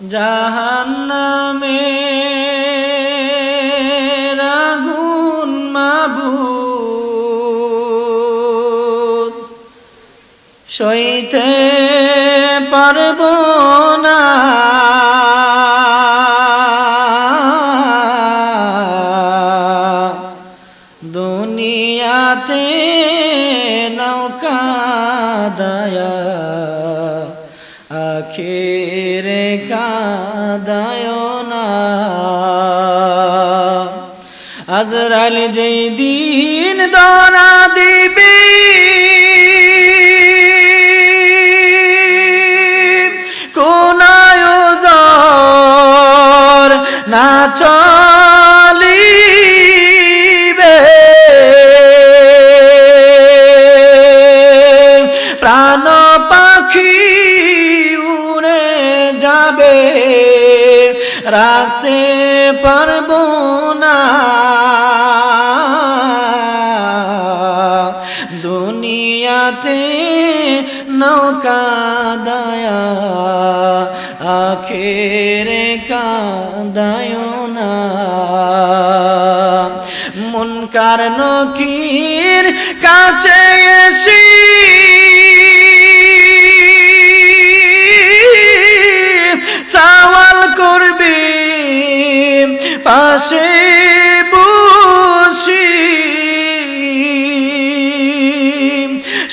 জাহান্নামে আগুন মাবুদ। সইতে পারব না। দুনিয়াতে নৌকা দয়া আজরাল যেই দিন দরা দিবি কোনায় না রাখতে পারব না। দুনিয়াতে নৌকা দয়া, আখেরে কাদায় না। মুনকার নকির কাছে এসি। সওয়াল করবি পাশে বসি।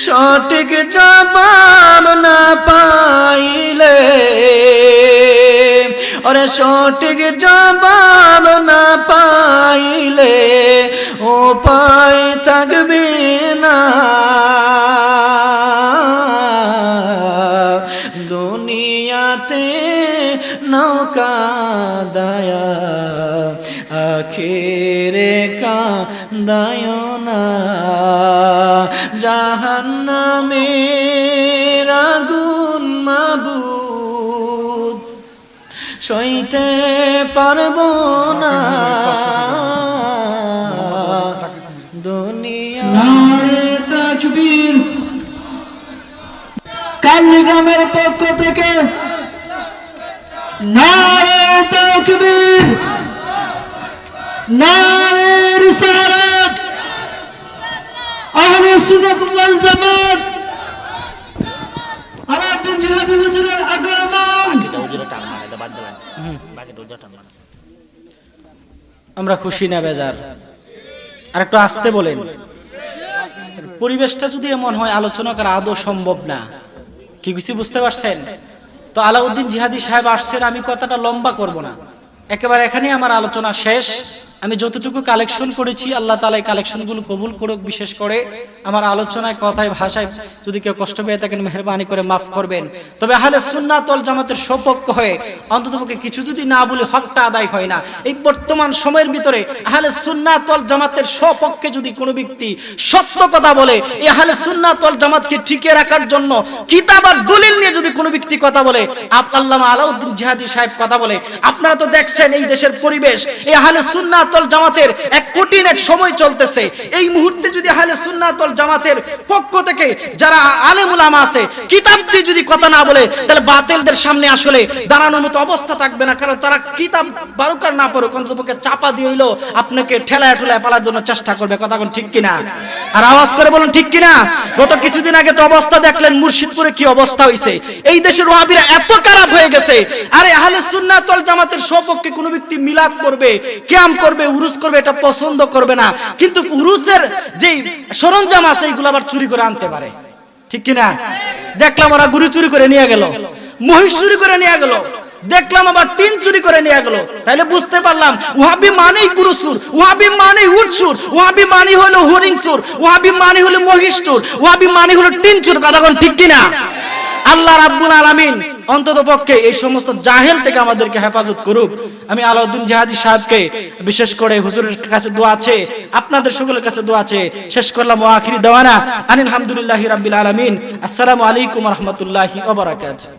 সঠিক জবাব না পাইলে, ওরে সঠিক জবাব না পাইলে উপায় থাকবে না। দুনিয়াতে নৌকা দয়া আখেরে কা দয়না জাহান্নামে আগুন মাবুদ সইতে পারব না। কালীগ্রামের পক্ষ থেকে নারে তাকবীর। নারে রিসালাত আহলে সুন্নাত ওয়াল জামাত। আলাউদ্দিন জিহাদি হুজুরের আগমন। আমরা খুশি না, বেজার। আর একটু আসতে বলেন। পরিবেশটা যদি এমন হয়, আলোচনা করা আদৌ সম্ভব না। কি কিছু বুঝতে পারছেন? তো আলাউদ্দিন জিহাদি সাহেব আসছেন, আমি কথাটা লম্বা করব না। একেবারে এখানেই আমার আলোচনা শেষ। আমি যতটুকু কালেকশন করেছি, আল্লাহ তালা এই কালেকশনগুলো কবুল করুক, বিশেষ করে আমার আলোচনায়, কথায়, ভাষায় যদি কেউ কষ্ট পেয়ে থাকেন, মেহরবানি করে মাফ করবেন। তবে আহলে সুন্নাতল জামাতের সপক্ষ হয়ে অন্ততপক্ষে কিছু যদি না বলে, হকটা আদায় হয় না। এই বর্তমান সময়ের ভিতরে আহলে সুন্নাতল জামাতের সপক্ষে যদি কোনো ব্যক্তি সত্য কথা বলে, এই আহলে সুন্নাতল জামাতকে টিকে রাখার জন্য কিতাব আর দলিল নিয়ে যদি কোনো ব্যক্তি কথা বলে, আপ আল্লামা আলাউদ্দিন জিহাদি সাহেব কথা বলে, আপনারা তো দেখছেন এই দেশের পরিবেশ, এই আহলে সুন্নাতল জামাতের এক কঠিন এক সময় চলতেছে। এই মুহূর্তে যদি আহলে সুন্নাতল জামাতের পক্ষ থেকে যারা আলেম উলামা আছে, কিতাব দিয়ে যদি কথা না বলে, তাহলে সামনে আসলে দাঁড়ানোর মতো অবস্থা থাকবে না, কারণ তারা কিতাব না পড়ুক চাপা দিয়ে হইল আপনাকে ঠেলায় ঠেলায় পালার জন্য চেষ্টা করবে। কথা কোন ঠিক কিনা? আর আওয়াজ করে বলুন, ঠিক কিনা? গত কিছুদিন আগে তো অবস্থা দেখলেন, মুর্শিদপুরে কি অবস্থা হইছে। এই দেশের ওয়াহাবিরা এত খারাপ হয়ে গেছে। আরে আহলে সুন্নাতল জামাতের সপক্ষে কোনো ব্যক্তি মিলাদ করবে, কিয়াম করবে উরুস করবে, এটা পছন্দ করবে না। কিন্তু উরুসের যেই সরঞ্জাম আছে এইগুলো আবার চুরি করে আনতে পারে। ঠিক কিনা? দেখলাম ওরা গুরু চুরি করে নিয়ে গেল, মহিষ চুরি করে নিয়ে গেল, দেখলাম আবার টিন চুরি করে নিয়ে গেল। তাহলে বুঝতে পারলাম ওহাবি মানেই গুরুসুর ওহাবি মানেই উটসুর ওহাবি মানে হলো হরিং চুর ওহাবি মানে হলো মহিষ চুর ওহাবি মানে হলো টিন চুর কথা ঠিক কিনা? আল্লাহ রাব্বুল আলামিন অন্তত পক্ষে এই সমস্ত জাহেল থেকে আমাদেরকে হেফাজত করুক। আমি আলাউদ্দিন জাহাদি সাহেবকে বিশেষ করে হুজুরের কাছে দোয়া আছে, আপনাদের সকলের কাছে দোয়া আছে। শেষ করলাম ও আখিরি দেওয়ানা। আনিল আলহামদুলিল্লাহ রাব্বিল আলামিন। আসসালামু আলাইকুম রহমতুল্লাহি ওয়া বারাকাতুহু।